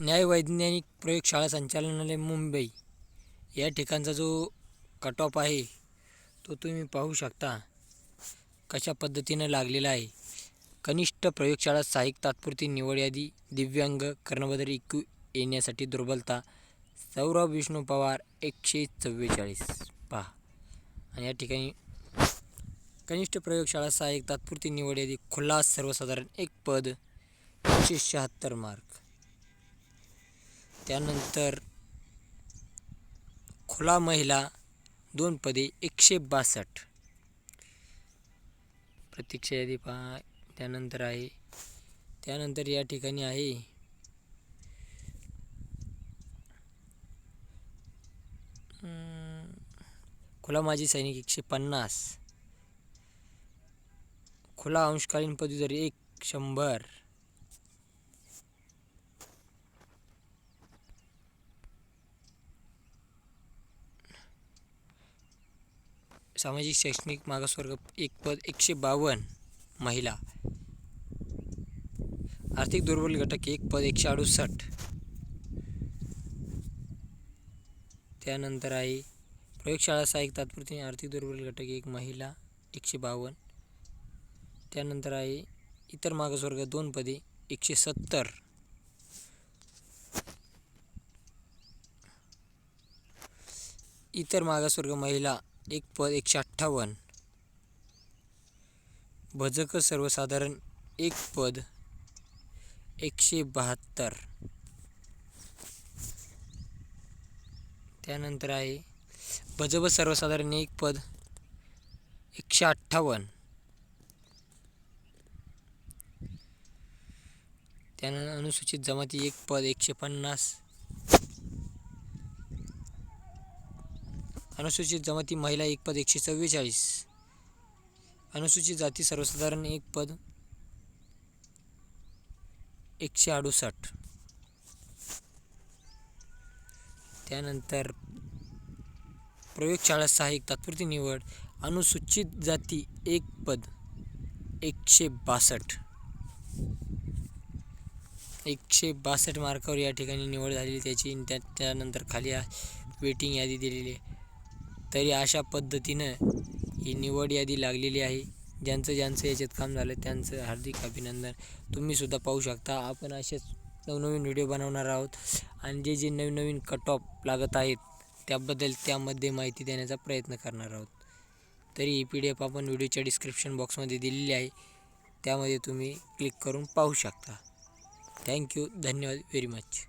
न्यायवैज्ञानिक प्रयोगशाळा संचालनालय मुंबई या ठिकाणचा जो कट ऑफ आहे तो तुम्ही पाहू शकता. कशा पद्धतीनं लागलेला आहे. कनिष्ठ प्रयोगशाळा सहाय्यक तात्पुरती निवड यादी दिव्यांग कर्णबदर इक्यू येण्यासाठी दुर्बलता सौरभ विष्णू पवार एकशे चव्वेचाळीस. पहा. आणि या ठिकाणी कनिष्ठ प्रयोगशाळा सहाय्यक तात्पुरती निवड यादी खुला सर्वसाधारण एक पद एकशे शहात्तर मार्क त्यानंतर खुला महिला दोन पदे एकशे बासष्ट. प्रतीक्षा यादी पहा. त्यानंतर आहे. त्यानंतर या ठिकाणी आहे. खुला माजी सैनिक एकशे पन्नास. खुला अंशकालीन पदवीधर एक शंभर. सामाजिक शैक्षणिक मागासवर्ग एक पद एकशे बावन्न महिला. आर्थिक दुर्बल घटक एक पद एकशे अडुसष्ट. त्यानंतर आहे प्रयोगशाळा सहाय्यक तात्पुरती आर्थिक दुर्बल घटक एक महिला एकशे बावन्न. त्यानंतर आहे इतर मागासवर्ग दोन पदे एकशे सत्तर. इतर मागासवर्ग महिला एक पद एकशे अठ्ठावन्न. भजक सर्वसाधारण एक पद एकशे बहात्तर. त्यानंतर आहे भजब सर्वसाधारण एक पद एकशे अठ्ठावन्न. त्यानंतर अनुसूचित जमाती एक पद एकशे पन्नास. अनुसूचित जमाती महिला एक पद एकशे चव्वेचाळीस अनुसूचित जाती सर्वसाधारण एक पद एकशे अडुसष्ट. त्यानंतर प्रयोगशाळा सहाय्यक तात्पुरती निवड. अनुसूचित जाती एक पद एकशे बासष्ट. एकशे बासष्ट मार्कावर या ठिकाणी निवड झालेली त्याची त्या त्यानंतर खाली वेटिंग यादी दिलेली आहे. तरी अशा पद्धतीनं ही निवड यादी लागलेली आहे. ज्यांचं ज्यांचं याच्यात काम झालं त्यांचं हार्दिक अभिनंदन. तुम्हीसुद्धा पाहू शकता. आपण असेच नवनवीन व्हिडिओ बनवणार आहोत. आणि जे जे नवीन नवीन कट ऑफ लागत आहेत त्याबद्दल त्यामध्ये माहिती देण्याचा प्रयत्न करणार आहोत. तरी ही पी डी एफ आपण व्हिडिओच्या डिस्क्रिप्शन बॉक्समध्ये दिलेली आहे. त्यामध्ये तुम्ही क्लिक करून पाहू शकता. थँक्यू धन्यवाद व्हेरी मच